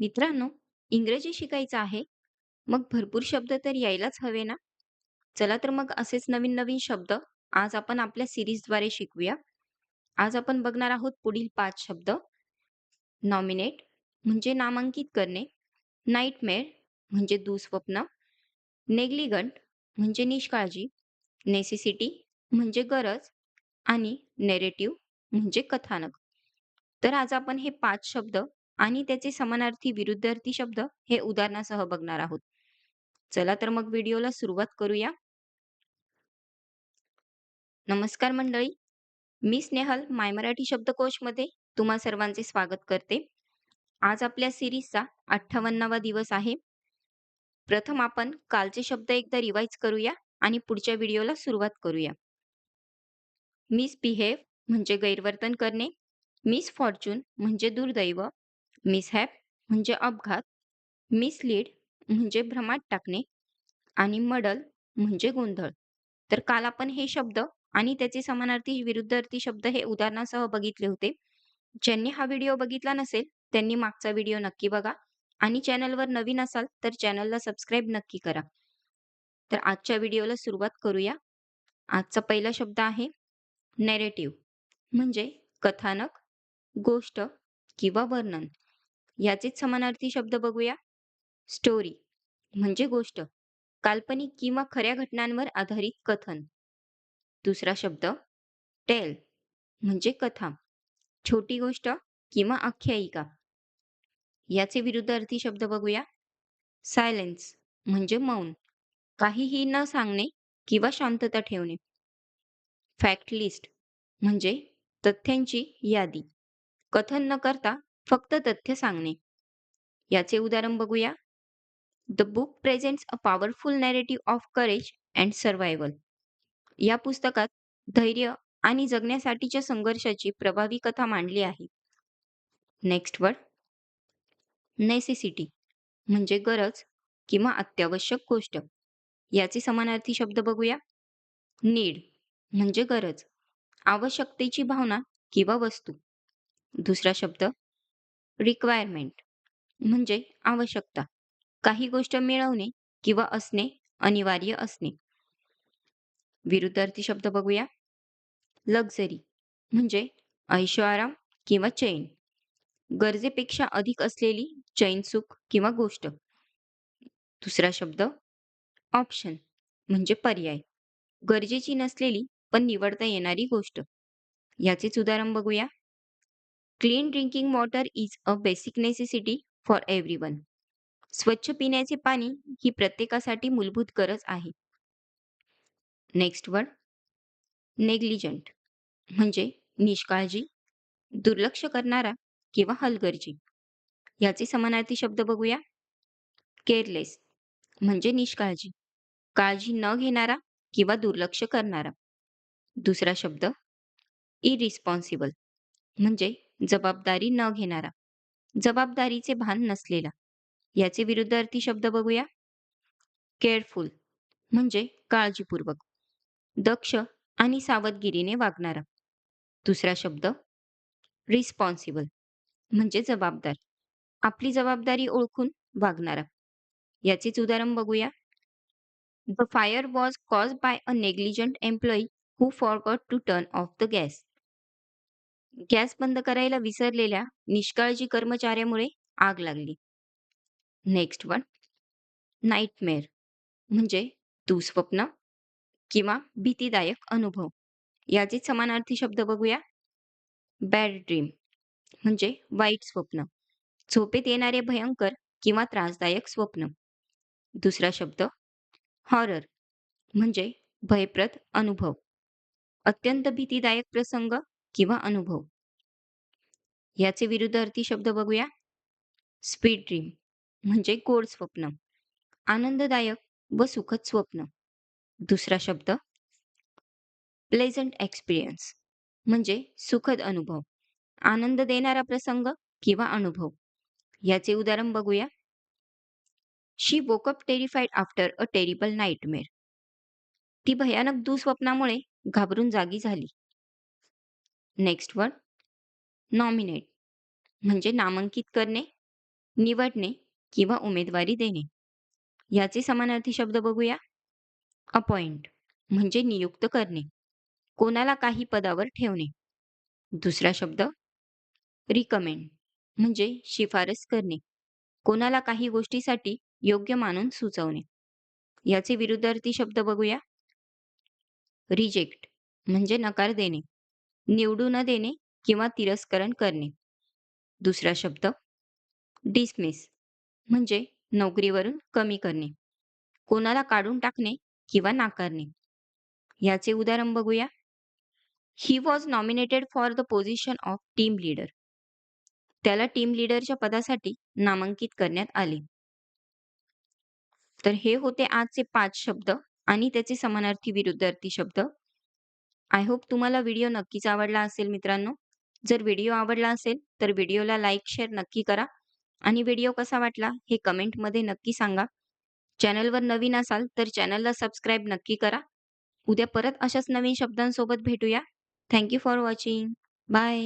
मित्रांनो, इंग्रजी शिकायचं आहे, मग भरपूर शब्द तर यायलाच हवे ना? चला तर मग असेच नवीन-नवीन शब्द आज आपण आपल्या सीरीजद्वारे शिकूया. आज आपण बघणार आहोत पुढील 5 शब्द. नॉमिनेट म्हणजे नामांकित करणे, नाईटमेअर म्हणजे दुःस्वप्न, नेग्लिगंट म्हणजे निष्काळजी, नेसेसिटी म्हणजे गरज आणि नेरेटिव्ह म्हणजे कथानक. तर आज आपण हे 5 शब्द आणि त्याचे समानार्थी विरुद्धार्थी शब्द हे उदाहरणासह बघणार आहोत. चला तर मग व्हिडिओला सुरुवात करूया. नमस्कार मंडळी, मी स्नेहल माय मराठी शब्दकोशमध्ये तुम्हा सर्वांचे स्वागत करते. आज आपल्या सिरीजचा 58वा दिवस आहे. प्रथम आपण कालचे शब्द एकदा रिवाइज करूया आणि पुढच्या व्हिडिओला सुरुवात करूया. मिसबिहेव म्हणजे गैरवर्तन करणे, मिसफॉर्च्यून म्हणजे दुर्दैव, मिसहॅप म्हणजे अपघात, मिसलीड म्हणजे भ्रमात टाकणे आणि मडल म्हणजे गोंधळ. तर काल आपण हे शब्द आणि त्याचे समानार्थी विरुद्धार्थी शब्द हे उदाहरणासह बघितले होते. ज्यांनी हा व्हिडिओ बघितला नसेल त्यांनी मागचा व्हिडिओ नक्की बघा आणि चॅनलवर नवीन असाल तर चॅनलला सबस्क्राईब नक्की करा. तर आजच्या व्हिडिओला सुरुवात करूया. आजचा पहिला शब्द आहे नेरेटिव्ह म्हणजे कथानक, गोष्ट किंवा वर्णन. याचेच समानार्थी शब्द बघूया. स्टोरी म्हणजे गोष्ट, काल्पनिक किंवा खऱ्या घटनांवर आधारित कथन. दुसरा शब्द टेल म्हणजे कथा, छोटी गोष्ट किंवा आख्यायिका. याचे विरुद्धार्थी शब्द बघूया. सायलेन्स म्हणजे मौन, काहीही न सांगणे किंवा शांतता ठेवणे. फॅक्ट लिस्ट म्हणजे तथ्यांची यादी, कथन न करता फक्त तथ्य सांगणे. याचे उदाहरण बघूया. The book presents a powerful narrative of courage and survival. या पुस्तकात धैर्य आणि जगण्यासाठीच्या संघर्षाची प्रभावी कथा मांडली आहे. नेक्स्ट वर्ड नेसेसिटी म्हणजे गरज किंवा अत्यावश्यक गोष्ट. याचे समानार्थी शब्द बघूया. नीड म्हणजे गरज, आवश्यकतेची भावना किंवा वस्तू. दुसरा शब्द रिक्वायरमेंट म्हणजे आवश्यकता, काही गोष्ट मिळवणे किंवा असणे अनिवार्य असणे. विरुद्धार्थी शब्द बघूया. लक्झरी म्हणजे ऐशोआराम किंवा चैन, गरजेपेक्षा अधिक असलेली चैन सुख किंवा गोष्ट. दुसरा शब्द ऑप्शन म्हणजे पर्याय, गरजेची नसलेली पण निवडता येणारी गोष्ट. याचेच उदाहरण बघूया. Clean drinking water is a basic necessity for everyone. स्वच्छ पिण्याचे पाणी ही प्रत्येकासाठी मूलभूत गरज आहे. नेक्स्ट वर्ड नेग्लिजंट म्हणजे निष्काळजी, दुर्लक्ष करणारा किंवा हलगर्जी. याचे समानार्थी शब्द बघूया. केअरलेस म्हणजे निष्काळजी, काळजी न घेणारा किंवा दुर्लक्ष करणारा. दुसरा शब्द इरिस्पॉन्सिबल म्हणजे जबाबदारी न घेणारा, जबाबदारीचे भान नसलेला. याचे विरुद्धार्थी शब्द बघूया. केअरफुल म्हणजे काळजीपूर्वक, दक्ष आणि सावधगिरीने वागणारा. दुसरा शब्द रिस्पॉन्सिबल म्हणजे जबाबदार, आपली जबाबदारी ओळखून वागणारा. याचेच उदाहरण बघूया. The fire was cause by a negligent employee who forgot to turn off the gas. Gas बंद करायला विसरलेल्या निष्काळजी कर्मचाऱ्यामुळे आग लागली. नेक्स्ट वन नाईटमेअर म्हणजे दुःस्वप्न किंवा भीतीदायक अनुभव. याचे समानार्थी शब्द बघूया. बॅड ड्रीम म्हणजे वाईट स्वप्न, झोपेत येणारे भयंकर किंवा त्रासदायक स्वप्न. दुसरा शब्द हॉरर म्हणजे भयप्रद अनुभव, अत्यंत भीतीदायक प्रसंग किंवा अनुभव. याचे विरुद्धार्थी शब्द बघूया. स्पीड ड्रीम म्हणजे गोड स्वप्न, आनंददायक व सुखद स्वप्न. दुसरा शब्द प्लेझंट एक्सपिरियन्स म्हणजे सुखद अनुभव, आनंद देणारा प्रसंग किंवा अनुभव. याचे उदाहरण बघूया. She woke up terrified after a terrible nightmare. ती भयानक दुःस्वप्नामुळे घाबरून जागी झाली. नेक्स्ट वर्ड नॉमिनेट म्हणजे नामांकित करणे, निवडणे किंवा उमेदवारी देणे. याचे समानार्थी शब्द बघूया. अपॉइंट म्हणजे नियुक्त करणे. कोणाला काही पदावर ठेवणे. दुसरा शब्द रिकमेंड म्हणजे शिफारस करणे. कोणाला काही गोष्टीसाठी योग्य मानून सुचवणे. याचे विरुद्धार्थी शब्द बघूया. रिजेक्ट म्हणजे नकार देणे. निवडू न देणे किंवा तिरस्करण करणे. दुसरा शब्द डिसमिस म्हणजे नोकरीवरून कमी करणे. कोणाला काढून टाकणे किंवा नाकारणे. याचे उदाहरण बघूया. He was nominated for the position of team leader त्याला टीम लीडरच्या पदासाठी नामांकित करण्यात आले. तर हे होते आजचे पाच शब्द आणि त्याचे समानार्थी विरुद्धार्थी शब्द. आय होप तुम्हाला व्हिडिओ नक्कीच आवडला असेल मित्रांनो. जर व्हिडिओ आवडला असेल तर व्हिडिओला लाईक शेअर नक्की करा. आणि व्हिडिओ कसा वाटला हे कमेंटमध्ये नक्की सांगा. चॅनलवर नवीन असाल तर चॅनलला सबस्क्राईब नक्की करा. उद्या परत अशाच नवीन शब्दांसोबत भेटूया. Thank you for watching bye